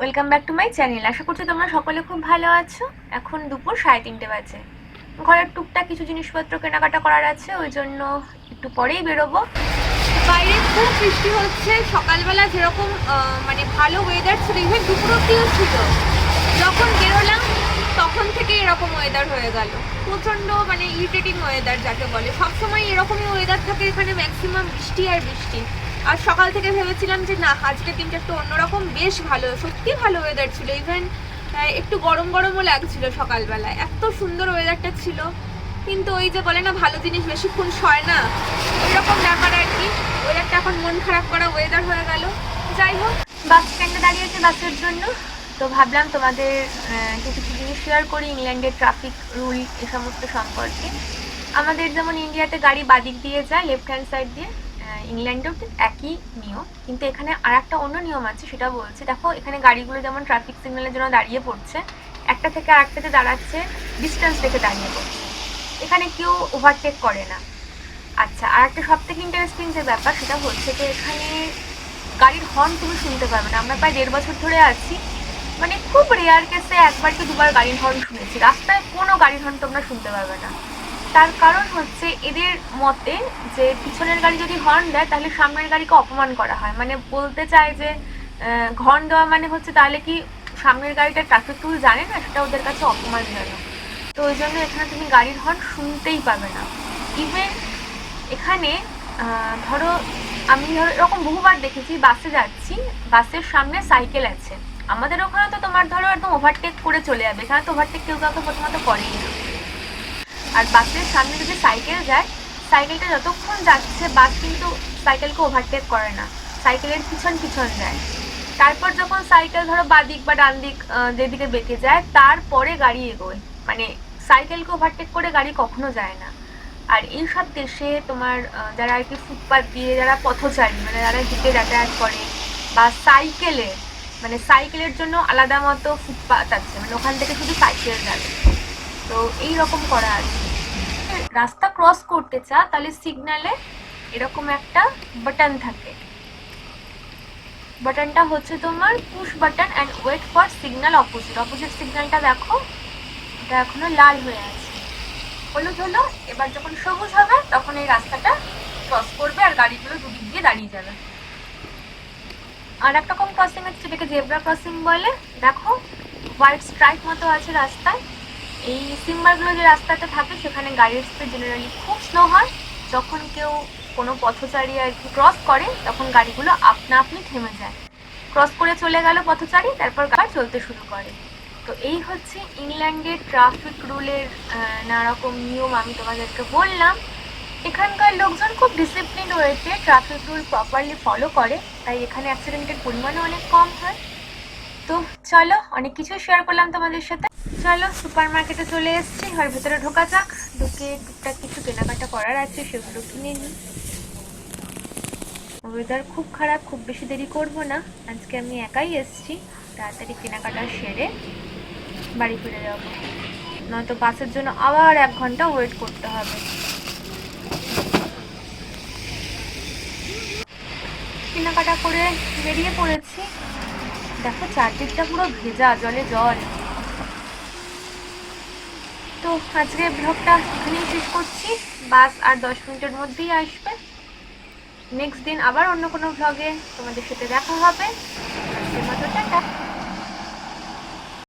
Welcome back to my channel আশা করছি তোমরা সকলে খুব ভালো আছো। এখন দুপুর সাড়ে তিনটে বাজে। ঘরের টুকটাক কিছু জিনিসপত্র কেনাকাটা করার আছে, ওই জন্য একটু পরেই বেরোবো। বাইরে খুব বৃষ্টি হচ্ছে, সকালবেলা যেরকম মানে ভালো ওয়েদার ছিল ইভেন দুপুর অব্দিও ছিল। যখন বেরোলাম, তখন থেকে এরকম ওয়েদার হয়ে গেল। প্রচণ্ড মানে ইরিটেটিং ওয়েদার যাকে বলে। সবসময় এরকমই ওয়েদার থাকে, এখানে ম্যাক্সিমাম বৃষ্টি আর বৃষ্টি। আর সকাল থেকে ভেবেছিলাম যে না, আজকের দিনটা একটু অন্যরকম। বেশ ভালো, সত্যি ভালো ওয়েদার ছিল। ইভেন একটু গরম গরমও লাগছিল সকালবেলায়। এত সুন্দর ওয়েদারটা ছিল। কিন্তু ওই যে বলে না, ভালো জিনিস বেশিক্ষণ সয় না। ওইরকম ব্যাপার আর কি। ওয়েদারটা এখন মন খারাপ করা ওয়েদার হয়ে গেল। যাই হোক, বাস স্ট্যান্ডে দাঁড়িয়েছে বাসের জন্য। তো ভাবলাম তোমাদের কিছু কিছু জিনিস শেয়ার করি, ইংল্যান্ডের ট্রাফিক রুল এ সমস্ত সম্পর্কে। আমাদের যেমন ইন্ডিয়াতে গাড়ি বাদিক দিয়ে যায় লেফট হ্যান্ড সাইড দিয়ে ইংল্যান্ডেও ঠিক একই নিয়ম, কিন্তু এখানে আর একটা অন্য নিয়ম আছে, সেটা বলছে, দেখো, এখানে গাড়িগুলো যেমন ট্রাফিক সিগন্যালের জন্য দাঁড়িয়ে পড়ছে, একটা থেকে আরেকটাতে দাঁড়াচ্ছে ডিস্টেন্স রেখে দাঁড়িয়ে পড়ছে। এখানে কেউ ওভারটেক করে না। আচ্ছা আর একটা সব থেকে ইন্টারেস্টিং যে ব্যাপার, সেটা হচ্ছে যে এখানে গাড়ির হর্ন তুমি শুনতে পারবে না। আমরা প্রায় দেড় বছর ধরে আছি মানে খুব রেয়ার কেসে একবার কি দুবার গাড়ির হর্ন শুনেছি। রাস্তায় কোনো গাড়ির হর্ন তোমরা শুনতে পারবে না। তার কারণ হচ্ছে এদের মতে যে পিছনের গাড়ি যদি হর্ন দেয়, তাহলে সামনের গাড়িকে অপমান করা হয়। মানে বলতে চায় যে হর্ন দেওয়া মানে হচ্ছে তাহলে কি সামনের গাড়িটা ট্রাফিক রুল জানে না? সেটা ওদের কাছে অপমানজনক। তো ওই জন্য এখানে তুমি গাড়ির হর্ন শুনতেই পাবে না। ইভেন এখানে ধরো আমি ধরো এরকম বহুবার দেখেছি, বাসে যাচ্ছি, বাসের সামনে সাইকেল আছে। আমাদের ওখানে তো তোমার ধরো একদম ওভারটেক করে চলে যাবে। এখানে তো ওভারটেক কেউ কাউকে প্রথমত করেই না। আর বাসের সামনে যদি সাইকেল যায়, সাইকেলটা যতক্ষণ যাচ্ছে, বাস কিন্তু সাইকেলকে ওভারটেক করে না। সাইকেলের পিছন পিছন যায় তারপর যখন সাইকেল ধরো বাদিক বা ডান দিক যেদিকে বেঁকে যায়, তারপরে গাড়ি এগোয়। মানে সাইকেলকে ওভারটেক করে গাড়ি কখনো যায় না। আর এইসব দেশে তোমার যারা আর কি ফুটপাথ দিয়ে যারা পথচারী মানে যারা হেঁটে যাতায়াত করে বা সাইকেলে মানে সাইকেলের জন্য আলাদা মতো ফুটপাথ আছে। মানে ওখান থেকে শুধু সাইকেল যাবে। তো এই রকম করা আছে রাস্তা ক্রস করতে চা, তাহলে সিগন্যালে এরকম একটা বাটন থাকে। বাটনটা হচ্ছে তোমার push button and wait for signal opposite opposite সিগন্যালটা দেখো, এটা এখনও লাল হয়ে আছে। হলুদ হলো, এবার যখন সবুজ হবে, তখন এই রাস্তাটা ক্রস করবে আর গাড়িগুলো দুদিক দিয়ে দাঁড়িয়ে যাবে। আর একটা রকম ক্রসিং আছে যেটাকে জেব্রা ক্রসিং বলে। দেখো হোয়াইট স্ট্রাইক মতো আছে রাস্তায়। এই সিম্বালগুলো যে রাস্তাতে থাকে, সেখানে গাড়ির স্পিড জেনারেলি খুব স্লো হয়। যখন কেউ কোনো পথচারী আর কি ক্রস করে, তখন গাড়িগুলো আপনা আপনি থেমে যায়। ক্রস করে চলে গেল পথচারী, তারপর গাড়ি চলতে শুরু করে। তো এই হচ্ছে ইংল্যান্ডের ট্রাফিক রুলের নানারকম নিয়ম আমি তোমাদেরকে বললাম। এখানকার লোকজন খুব ডিসিপ্লিন ওয়েতে ট্রাফিক রুল প্রপারলি ফলো করে। তাই এখানে অ্যাক্সিডেন্টের পরিমাণও অনেক কম হয়। তো চলো, অনেক কিছু শেয়ার করলাম তোমাদের সাথে। চলো সুপার মার্কেটে চলে এসেছি ঘর ভেতরে ঢোকা যাক। ঢুকে টুকটাক কিছু কেনাকাটা করার আছে, সেগুলো কিনে নিই। ওয়েদার খুব খারাপ, খুব বেশি দেরি করব না। আজকে আমি একাই এসেছি, তাড়াতাড়ি কেনাকাটা সেরে বাড়ি ফিরে যাব। নয়তো বাসের জন্য আবার এক ঘণ্টা ওয়েট করতে হবে। কেনাকাটা করে বেরিয়ে পড়েছি। দেখো, চারদিকটা পুরো ভেজা, জলে জল। তো আজকে ব্লগটা এখানেই শেষ করছি। বাস আর দশ মিনিটের মধ্যেই আসবে। নেক্সট দিন আবার অন্য কোনো ব্লগে তোমাদের সাথে দেখা হবে। মতো টাটা।